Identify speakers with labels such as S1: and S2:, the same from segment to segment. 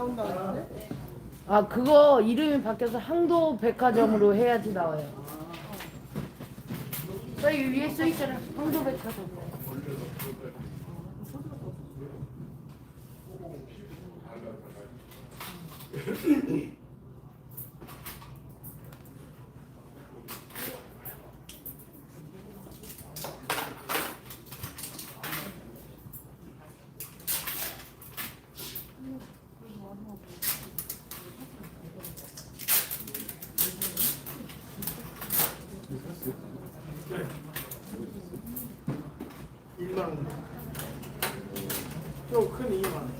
S1: 나온다는데?
S2: 아 그거 이름이 바뀌어서 항도 백화점으로 해야지 나와요. 여기 위에 써 있잖아. 항도 백화점.
S1: 일만 원. 좀큰 2만 원.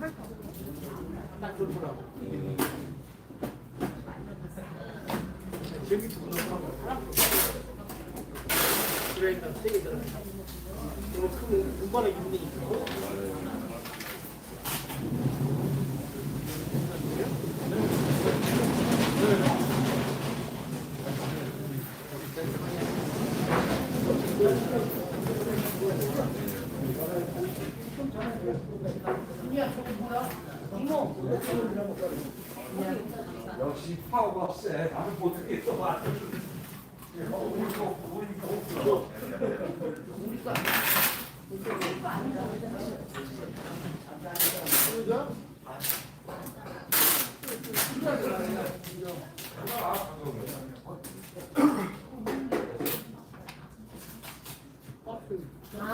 S1: 딱 좋더라고. 저기 두고나고 그래
S3: 역시 파워가 세. 나는 못 듣겠어. 봐. 우리도 우리도
S1: 그죠?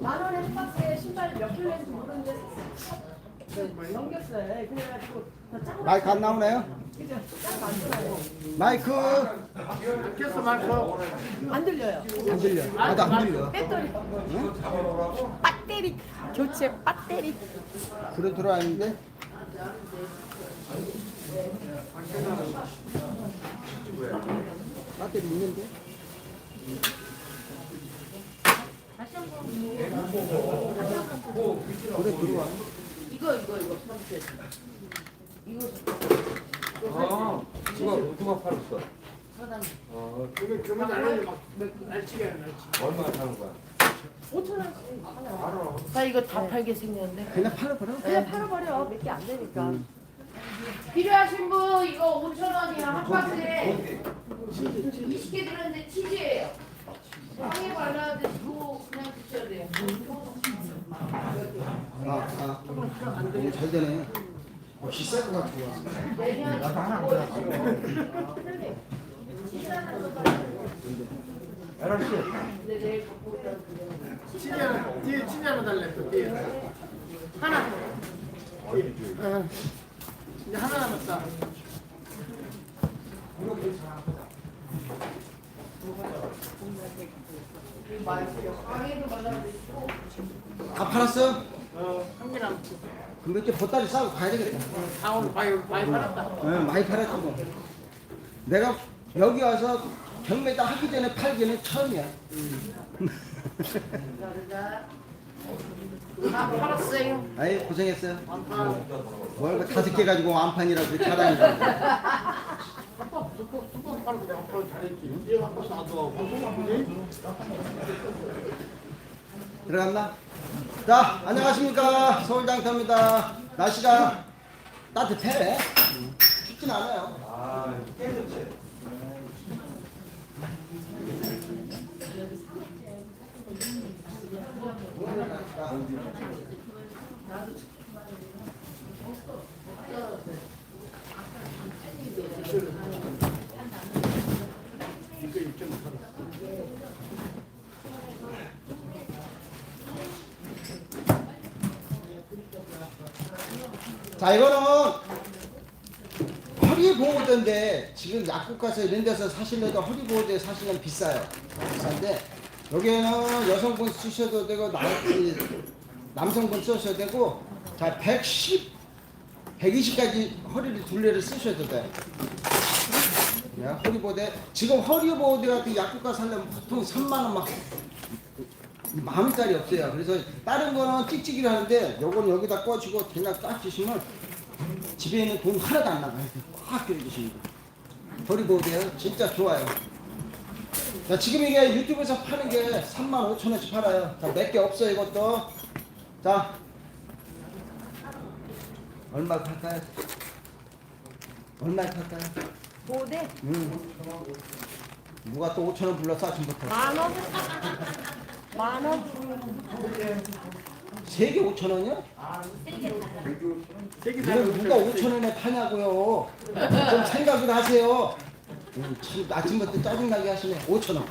S4: 만 원에 한 박스에 신발 몇 켤레인지 모르는데 샀어. 넘겼어요. 그래가지고 더
S5: 마이크 안 나오나요?
S4: 그죠? 들어요.
S5: 마이크
S1: 켰어 말고
S4: 안 들려요.
S5: 안 들려. 나도 안 들려.
S4: 배터리. 배터리. 교체 배터리.
S5: 불은 들어왔는데 배터리 있는데.
S2: 이거 이거 이거 삼촌. 이거
S3: 아, 누가 누가 팔았어?
S2: 사장님.
S3: 어,
S1: 그러면 그러면 안 하지 막 날치게 해 날치.
S3: 얼마 사는 거야?
S4: 5천 원씩 하나.
S2: 나 이거 다 팔게 생겼는데.
S5: 그냥 팔아버려.
S4: 그냥 팔아버려. 몇 개 안 되니까.
S2: 필요하신 분 이거 5천 원이야 한 박스에 20개 들었는데 치즈예요. 빵에 발라야 돼. 이거 그냥 드셔야 돼요.
S5: 아, 아. 너무 잘 되네. 어, 비쌀 것 같아.
S2: 내년
S5: 나도 하나 안 들어.
S2: 네, 내일 갖고 오라고 그래요.
S1: 치즈 하나 뒤에 치즈 하나 달래 또 뒤에. 하나. 뒤에. 어. 이제 하나 남았다.
S5: 다 팔았어?
S1: 어, 한개 남았어.
S5: 그럼 몇개 보따리 싸고 가야 되겠다.
S1: 다 오늘 많이 많이 팔았다.
S5: 응, 많이 팔았지 뭐. 내가 여기 와서 경매다 하기 전에 팔기는 처음이야.
S2: 다 팔았어요.
S5: 아이 고생했어요.
S1: 완판.
S5: 뭘그 다섯 개 가지고 완판이라고.
S1: 한번 두번
S5: 들어갔나? 자, 안녕하십니까. 서울 장터입니다. 날씨가 따뜻해. 춥진 않아요.
S3: 아, 깨졌지.
S1: 이거
S5: 자, 이거는 허리 보호대인데 지금 약국 가서 이런 데서 사시려도 허리 보호대 사시면 비싸요. 비싼데 여기에는 여성분 쓰셔도 되고 남, 이, 남성분 쓰셔도 되고 자, 110, 120까지 허리를 둘레를 쓰셔도 돼요. 야, 허리보드 지금 허리보드 같은 약국가 살려면 보통 3만 원막 만 원짜리 없어요. 그래서 다른 거는 찍찍이를 하는데 요거는 여기다 꽂히고 그냥 딱 주시면 집에 있는 돈 하나도 안 나가요. 확 끓여주시는 거. 허리보드예요. 진짜 좋아요. 자, 지금 이게 유튜브에서 파는 게 3만 5천 원씩 팔아요. 자, 몇 개 없어요, 이것도. 자, 얼마 팔까요? 얼마 팔까요?
S4: 보대
S5: 음. 누가 또 5천 원 불렀어 아침부터?
S4: 만 원? 만 원?
S5: 세 개 5천 원이요?
S1: 되게
S5: 이걸 누가 5천 원에 파냐고요? 좀 생각을 하세요. 음, 참 아침부터 짜증나게 하시네. 5천 원.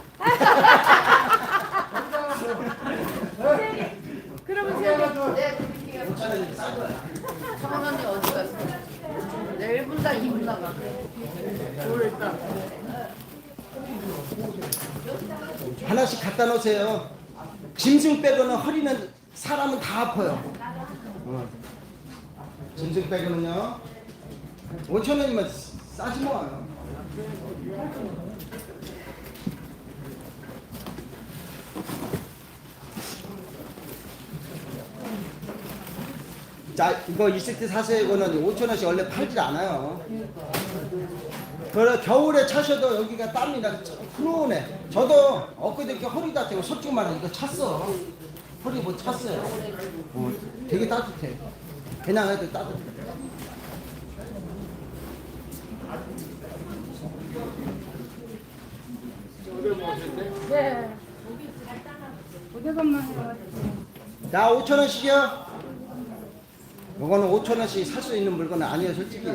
S4: 그러면 제가
S2: 네, 드릴게요.
S5: 5천 원이 싼 거야.
S2: 성원 언니 어디 갔어? 네, 1분 다 2분 나가.
S1: 모르겠다.
S5: 하나씩 갖다 놓으세요. 짐승 빼고는 허리는 사람은 다 아파요. 어. 짐승 빼고는요. 5천 원이면 싸지 뭐. 자, 이거 있을 때 사세요. 이거는 5천 원씩 원래 팔질 않아요. 그래 겨울에 차셔도 여기가 땀이 나 훈훈해. 저도 엊그저께 허리 다치고 솔직히 말해 이거 찼어. 허리 뭐 찼어요. 어, 되게 따뜻해. 그냥 해도 따뜻해.
S4: 네. 오대건만 해가지고.
S5: 자, 5천 원씩이요. 이거는 5천 원씩 살 수 있는 물건은 아니에요, 솔직히.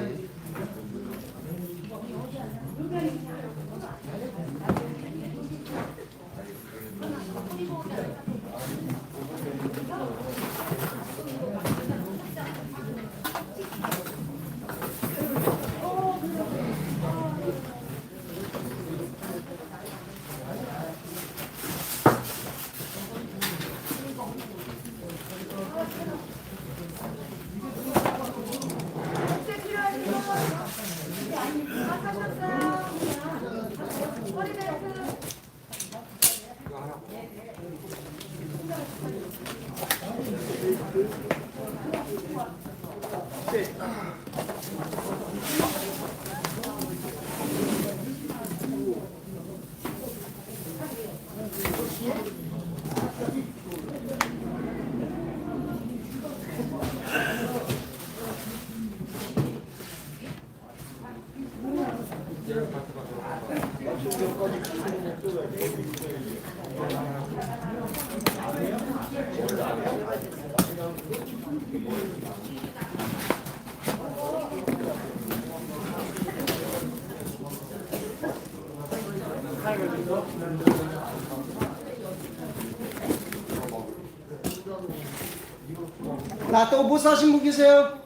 S5: 나또 못 사신 분 계세요?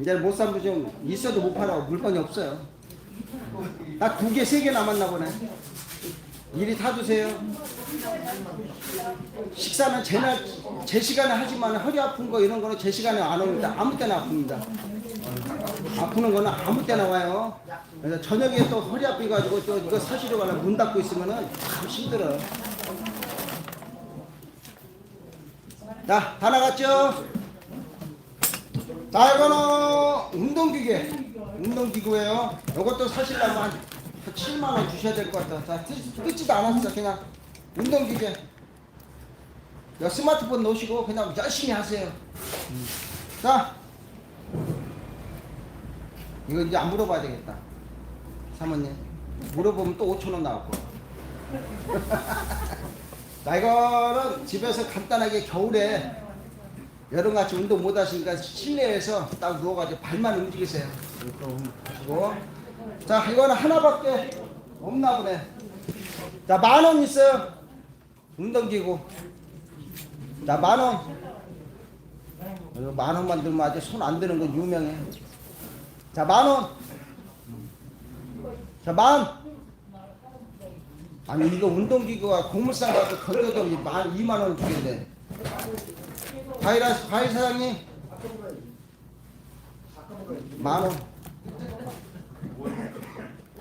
S5: 이제 못 산 분 좀 있어도 못 팔아. 물건이 없어요. 딱두 개, 세 개 남았나 보네. 이리 타주세요. 식사는 제날, 제 시간에 하지만 허리 아픈 거 이런 거는 제 시간에 안 옵니다. 아무 때나 아픕니다. 아프는 거는 아무 때나 와요. 그래서 저녁에 또 허리 아프가지고 또 이거 사시러 가면 문 닫고 있으면은 참 힘들어. 자, 다 나갔죠? 자, 이거는 운동기계. 운동기구예요. 이것도 사시려면 한 7만원 주셔야 될 것 같아. 자, 뜯- 뜯지도 않았어. 그냥 운동기계. 여 스마트폰 놓으시고 그냥 열심히 하세요. 음. 자, 이거 이제 안 물어봐야 되겠다. 사모님. 물어보면 또 5천 원 나올 거야. 자, 이거는 집에서 간단하게 겨울에 여름같이 운동 못 하시니까 실내에서 딱 누워가지고 발만 움직이세요. 이렇게 하시고. 자, 이거는 하나밖에 없나 보네. 자, 만 원 있어요. 운동기구. 자, 만 원. 만 원만 들면 아주 손 안 드는 건 유명해. 자, 만 원. 자, 만. 아니 이거 운동기구가 공물상 가서 던져도 만 2만 원 주겠네. 과일 하- 과일 사장님 만 원.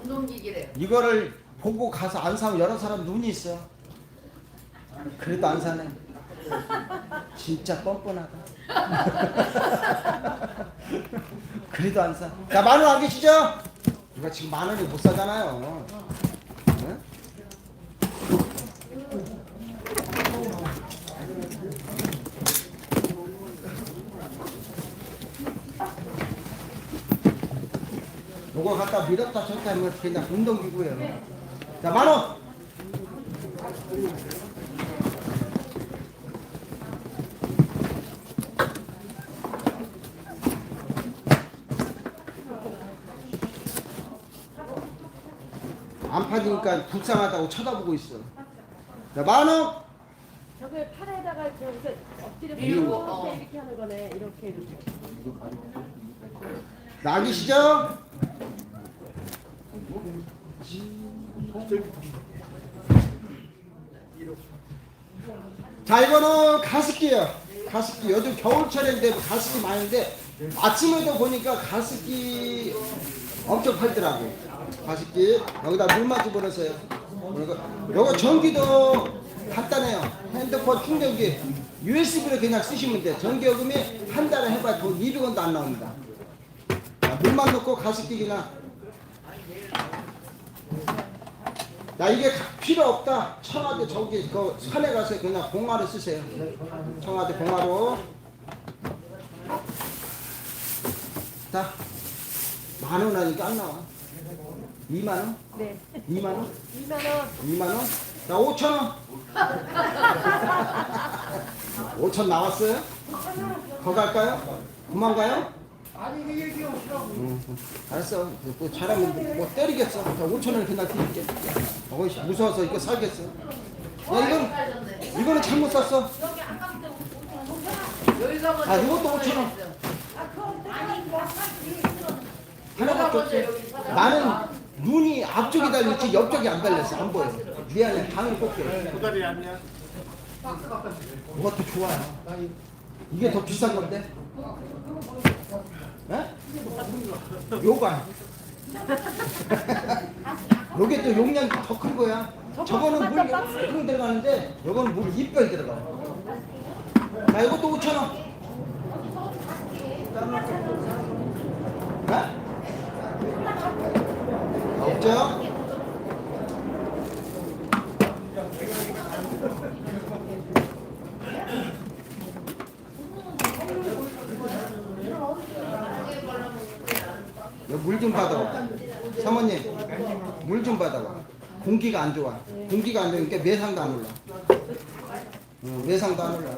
S2: 운동기기래요.
S5: 이거를 보고 가서 안 사면 여러 사람 눈이 있어. 그래도 안 사네. 진짜 뻔뻔하다. 그래도 안 사. 자, 만 원 안 계시죠? 이거 지금 만 원이 못 사잖아요. 응? 요거 갖다 밀었다 쳤다 하면 그냥 운동기구예요. 자, 만 원! 안 파니까 불쌍하다고 쳐다보고 있어. 자, 만 원!
S4: 저게 팔에다가 저기서 엎드려
S2: 밀고, 어.
S4: 이렇게 하는 거네. 이렇게 이렇게.
S5: 나기시죠? 자 이거는 가습기예요 가습기 요즘 겨울철인데 가습기 많은데 아침에도 보니까 가습기 엄청 팔더라고 가습기 여기다 물만 집어넣으세요. 이거, 이거 전기도 간단해요. 핸드폰 충전기. USB로 그냥 쓰시면 돼 전기 요금이 한 달에 해봐야 돈 200원도 안 나옵니다. 자, 물만 넣고 가습기 그냥 나 이게 가- 필요 없다. 청와대 저기 그 산에 가서 그냥 봉화로 쓰세요. 청와대 봉화로. 자 만 원 하니까 안 나와 2만 원?
S4: 네.
S5: 2만 원?
S4: 2만 원.
S5: 2만 원? 자 5천 원 5천 나왔어요? 더 갈까요? 그만 가요?
S1: 아니 이게 얘기 없으라고.
S5: 응, 응. 알았어. 뭐 잘하면 뭐 때리겠어. 자, 5천 원 그냥 드릴게. 어, 무서워서 이거 살겠어. 야, 이건. 이거는 잘못 샀어.
S2: 여기가 먼저
S5: 아, 이것도 5천 원. 하나밖에 없어. 나는 눈이 앞쪽에 달렸지 옆쪽이 안 달렸어. 안 보여. 미안해. 방을 꽂게.
S1: 도다리 아니야?
S5: 뭐가 더 좋아요? 이게 더 비싼 건데? 에? 요가. 요게 또 용량이 더 큰 거야. 저거는 물 그런 들어가는데 요거는 물 2배 들어가. 자, 이것도 5천 원. 에? 없죠? 물 좀 받아와. 사모님, 물 좀 받아와. 공기가 안 좋아. 공기가 안 좋으니까 매상도 안 올라. 응, 매상도 안 올라.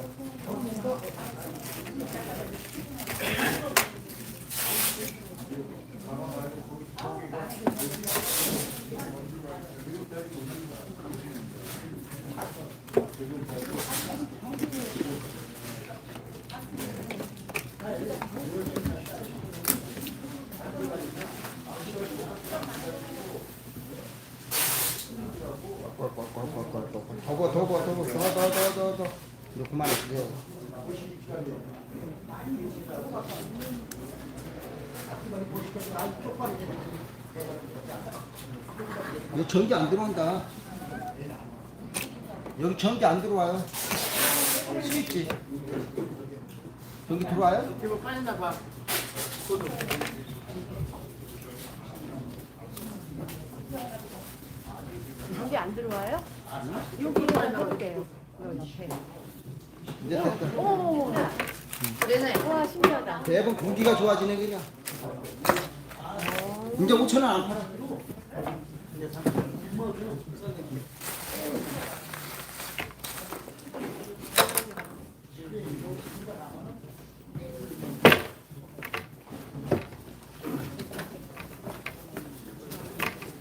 S5: 더고 더고 더고 더더더더 이거 그만해 주세요. 여기 전기 안 들어온다. 여기 전기 안 들어와요. 스위치. 전기 들어와요?
S1: 이거 빠졌나 봐. 고도.
S4: 여기 안 들어와요? 여기로 해볼게요. 여기 앞에.
S5: 이제 됐다.
S4: 오,
S2: 그래서
S4: 와 신기하다.
S5: 대부분 공기가 좋아지네 그냥. 이제 5천 원 안 팔아.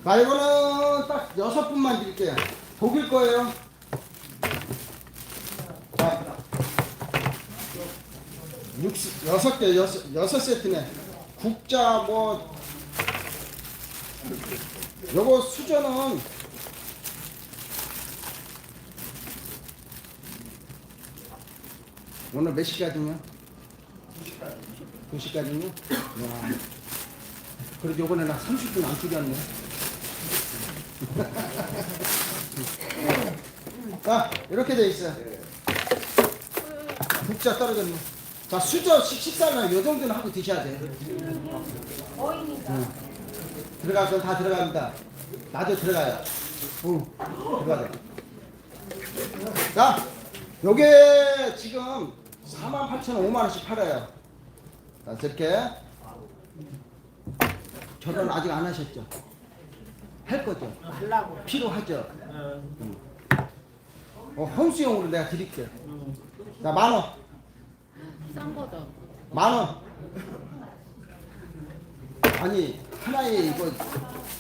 S5: 나 이거는 딱 여섯 분만 드릴게요. 독일 거예요. 자, 육 여섯 개 여섯 여섯 세트네. 국자 뭐 요거 수저는 오늘 몇 시까지냐? 2시까지냐? 와. 그래도 요번에 나 30분 안 줄였네. 자, 이렇게 돼 있어요. 국자 떨어졌네. 자, 수저 식- 식사는 요 정도는 하고 드셔야 돼. 응. 들어가서 다 들어갑니다. 나도 들어가요. 응, 들어가자. 자, 요게 지금 48,000원, 5만원씩 팔아요. 자, 저렇게. 결혼 아직 안 하셨죠? 할 거죠?
S1: 하려고.
S5: 필요하죠?
S1: 어,
S5: 어, 혼수용으로 내가 드릴게요. 자, 만 원.
S2: 싼 거다.
S5: 만 원. 아니, 하나에 이거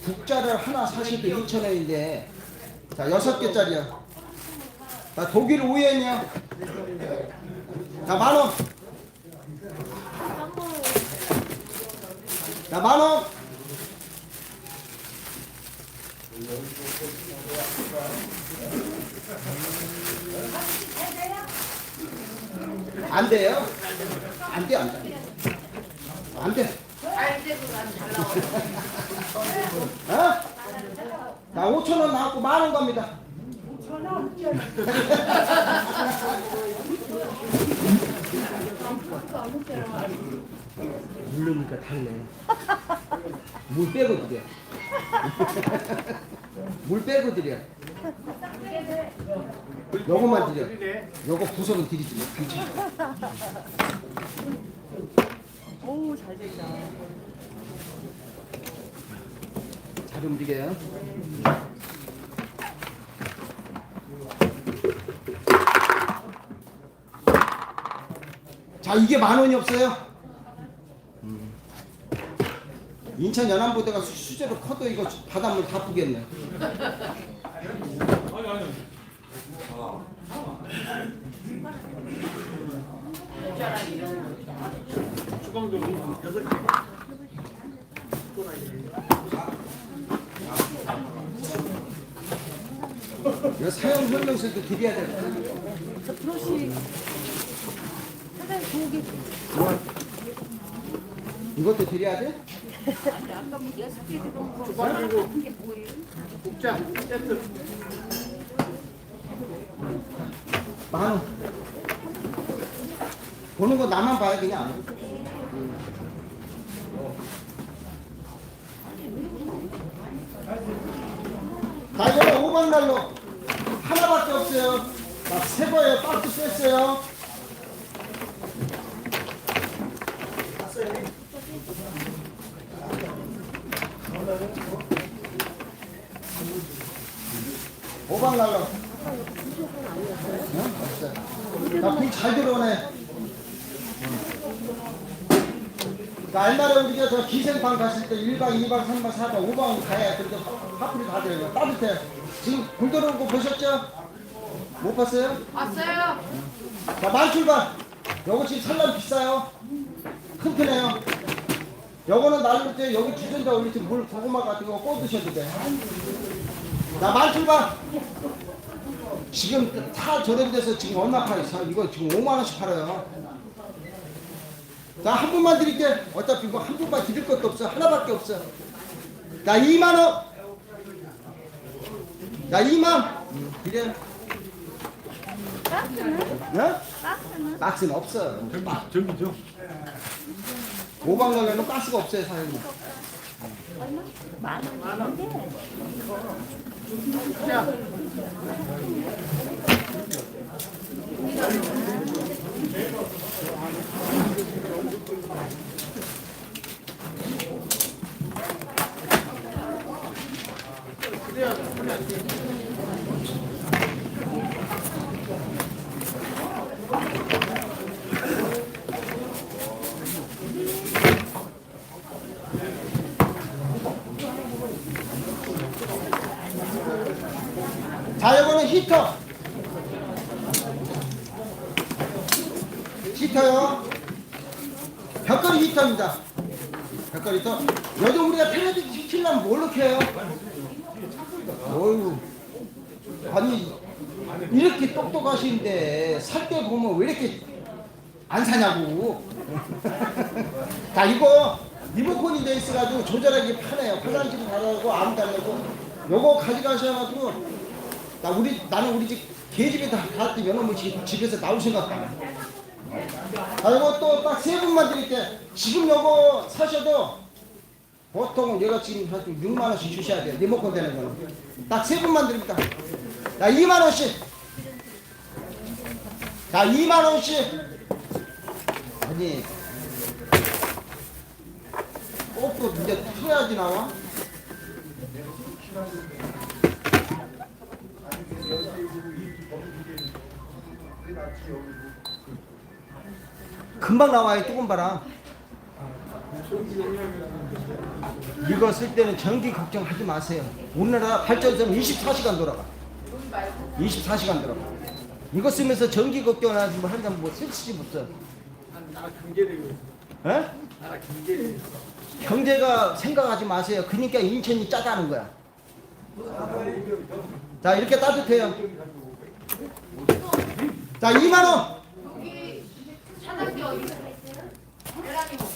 S5: 국자를 하나 사셔도 2천 원인데, 자, 여섯 개짜리요. 자, 독일 우엔이요. 자, 만 원. 자, 만 원. 안 돼요? 안 돼, 안 돼. 안 돼. 어? 자, 5천 원 나왔고 만 원 갑니다. 물르니까 달래. 물 빼고 드려. 물 빼고 드려. 요거만 드려. 요거 구석은 드리지 뭐. 그지?
S4: 오, 잘 된다.
S5: 잘 움직여요. 자, 이게 만 원이 없어요. 음. 인천 연안부대가 수- 수제로 커도 이거 바닷물 다 뿌겠네.
S1: 주광도 여섯 개.
S5: 이거 사용 설명서도 드려야.
S4: 저 브러쉬. 사장님, 저기.
S5: 뭐? 이것도 드려야 돼?
S1: 주광 그리고 국자 세트.
S5: 만 원. 보는 거 나만 봐야 그냥. 자, 이거는 5번 날로 하나밖에 없어요. 자, 새 거예요. 박스 뺐어요. 오번 날로. 응? 불잘 들어오네. 자, 옛날에 우리가 저 기생방 갔을 때 1박, 2박, 3박, 4박, 5박 가야 그렇게 화풀이 다 돼요. 따뜻해. 지금 불 들어오는 거 보셨죠? 못 봤어요?
S2: 왔어요.
S5: 자, 만 출발. 요거 지금 산란 비싸요. 튼튼해요. 요거는 날릴 때 여기 주전자 올릴 때물 고구마 같은 거 꽂으셔도 돼. 자, 만 출발. 지금 타 저렴돼서 지금 얼마 팔아요? 이거 지금 5만 원씩 팔아요. 자, 한 분만 드릴게. 어차피 이거 한 분만 드릴 것도 없어. 하나밖에 없어. 자, 2만 원. 자, 2만. 그래. 네? 박스는 없어.
S3: 저기죠.
S5: 오방가게는 가스가 없어요, 사장님.
S1: 자, 그래야 손이 안 돼.
S5: 자, 이거는 히터. 히터요. 벽걸이 히터입니다. 벽걸이 히터. 요즘 우리가 텔레비 시키려면 뭘로 켜요? 어휴. 아니, 이렇게 똑똑하신데 살 때 보면 왜 이렇게 안 사냐고. 자, 이거 리모컨이 돼 있어가지고 조절하기 편해요. 화장실 가라고 아무 달라고 요거 가져가셔가지고 나 우리 나는 우리 집 개집에 다 갔더니 집, 집에서 나올 생각 안 해. 아 요거 또 딱 세 분만 드릴게. 지금 요거 사셔도 보통 얘가 지금 한 6만 원씩 주셔야 돼요. 리모컨 되는 거는. 딱 세 분만 드립니다. 자 2만 원씩. 자 2만 원씩. 아니 꼭또 이제 틀어야지 나와. 금방 나와요 뜨거운 바람. 이거 쓸 때는 전기 걱정하지 마세요. 우리나라 발전소는 24시간 돌아가. 24시간 돌아가. 이거 쓰면서 전기 걱정하지 뭐 한다면 뭐 쓸지 못어.
S1: 나라 경제되고 있어.
S5: 에?
S1: 나라 경제되고 있어.
S5: 경제가 생각하지 마세요. 그러니까 인천이 짜다는 거야. 자 이렇게 따뜻해요. 자 2만 원.
S2: 여기 차단기 어디 있어요? 계란이 뭐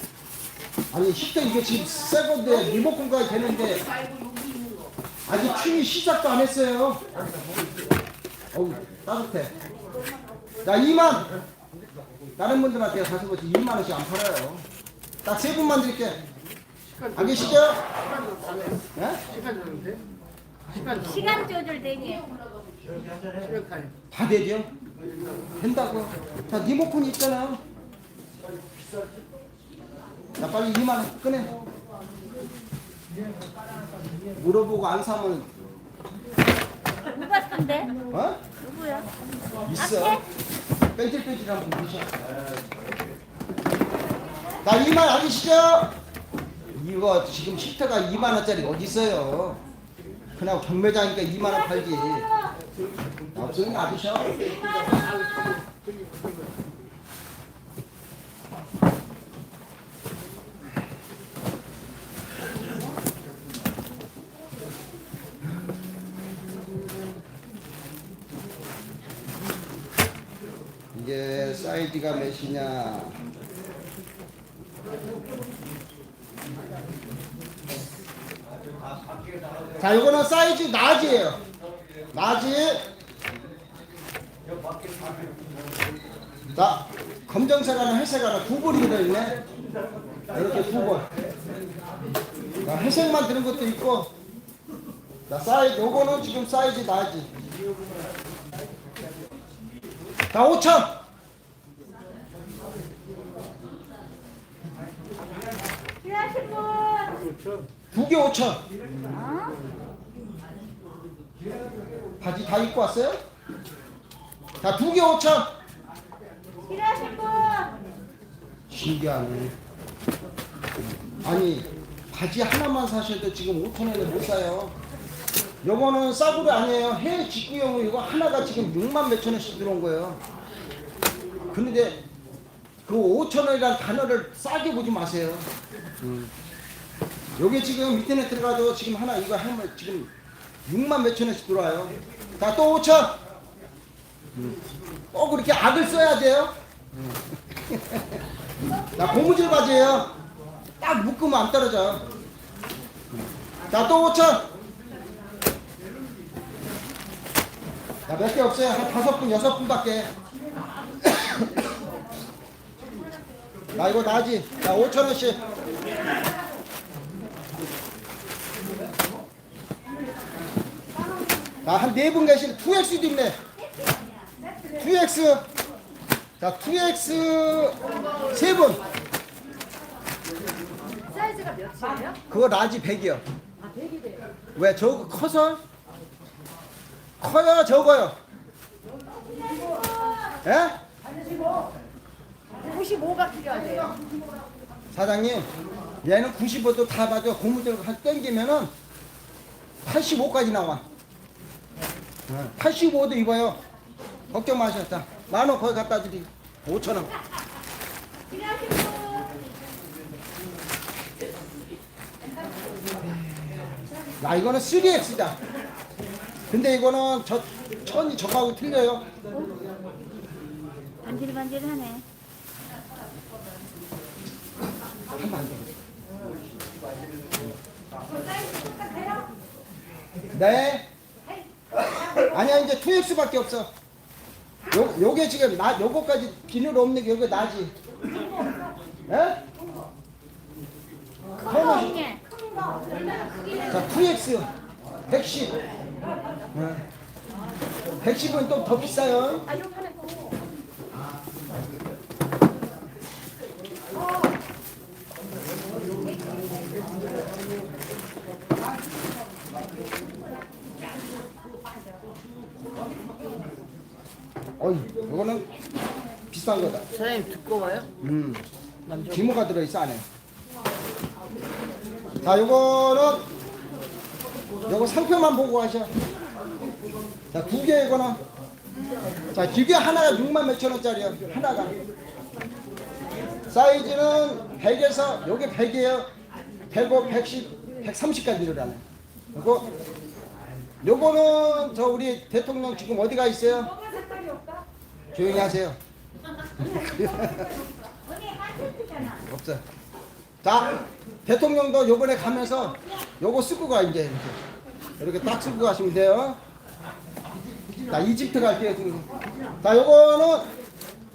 S5: 아니 히터 이게 지금 새 건데 리모컨까지 되는데
S2: 말고 여기 있는 거.
S5: 아직 춤이 시작도 안 했어요. 어우 따뜻해. 자 2만. 다른 분들한테 가서 보지 2만 원씩 안 팔아요. 딱 세 분만 드릴게. 안 계시죠?
S1: 시간.
S5: 예?
S1: 주는데? 시간 좀.
S4: 시간 조절.
S1: 시간 타임.
S5: 다 되죠? 된다고. 자, 리모컨 있잖아. 자, 빨리 2만 원 꺼내. 물어보고 안 사면
S4: 누가 산대?
S5: 어?
S4: 누구야?
S5: 있어. 뺀질뺀질한 분 계셔. 자, 2만 아니시죠? 이거 지금 히터가 2만 원짜리가 어디 있어요? 그냥 경매장이니까 2만 원 팔지. 없으면 놔두셔. 이게 사이즈가 몇이냐? 자, 이거는 사이즈 낮이에요. 낮이. 자, 검정색 하나, 회색 하나 두 벌이 들어있네. 이렇게 두 벌. 자, 회색만 드는 것도 있고. 자, 사이즈, 요거는 지금 사이즈 낮이. 자, 5천.
S4: 필요하신 분?
S5: 두 개 5천.
S4: 어?
S5: 바지 다 입고 왔어요? 자, 두 개 5천.
S4: 필요하신 분?
S5: 신기하네. 아니, 바지 하나만 사셔도 지금 5천원에 못 사요. 요거는 싸구려 아니에요. 해외 직구용은 이거 하나가 지금 6만 몇천 원씩 들어온 거예요. 그런데 그 5천 원이라는 단어를 싸게 보지 마세요. 음. 요게 지금 인터넷 들어가도 지금 하나 이거 하면 지금 6만 몇천 원씩 들어와요. 자, 또 5천. 음. 꼭 그렇게 악을 써야 돼요. 자, 고무줄 바지예요. 딱 묶으면 안 떨어져. 자, 또 5천. 자, 몇 개 없어요. 한 다섯 분, 여섯 분밖에. 나 이거 나지. 자, 5천 원씩. 자, 한네 분 계신 2X도 있네. 2X. 자, 2X 세 분.
S4: 사이즈가 몇이에요?
S5: 그거 라지 100이요.
S4: 아, 100이래요.
S5: 왜 저거 커서? 커요, 적어요? 예?
S4: 95가 필요하대요.
S5: 사장님, 얘는 95도 다 봐도 고무줄 한 땡기면은 85까지 나와. 85도 입어요. 걱정 마셨다. 만원 거기 갖다 드리. 5천 원.
S4: 분?
S5: 야 이거는 3X다. 근데 이거는 저 천이 저하고 틀려요.
S4: 반질반질하네.
S5: 하면 안 돼. 네. 아니야 이제 2X밖에 없어. 요 요게 지금 나 요거까지 비늘 없는 게 요게 나지. 예?
S6: 콩콩이
S5: 자 2X 110. 예. 110은 또 더 비싸요. 어이, 이거는 비싼 거다.
S1: 사장님 봐요.
S5: 음. 기모가 들어있어 안에. 자, 요거는 요거 상표만 보고 하셔. 자, 두개 이거는. 자, 기계 하나가 6만 몇천 원짜리야. 하나가. 사이즈는 100에서 요게 100이에요. 105, 110, 130까지 늘어나네. 그리고 요거는 저 우리 대통령 지금 어디가 있어요? 조용히 하세요. 없어. 자, 대통령도 요번에 가면서 요거 쓰고 가 이제 이렇게 이렇게 딱 쓰고 가시면 돼요. 자, 이집트 갈게요. 지금. 자, 요거는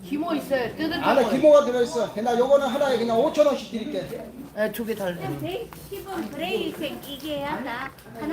S2: 기모 있어요. 뜯을
S5: 안에 기모가 들어있어. 나 요거는 하나에 그냥 5천 원씩 드릴게.
S1: 네, 두개 달래.
S6: 백 10원 브레이크 이게 한다. 하나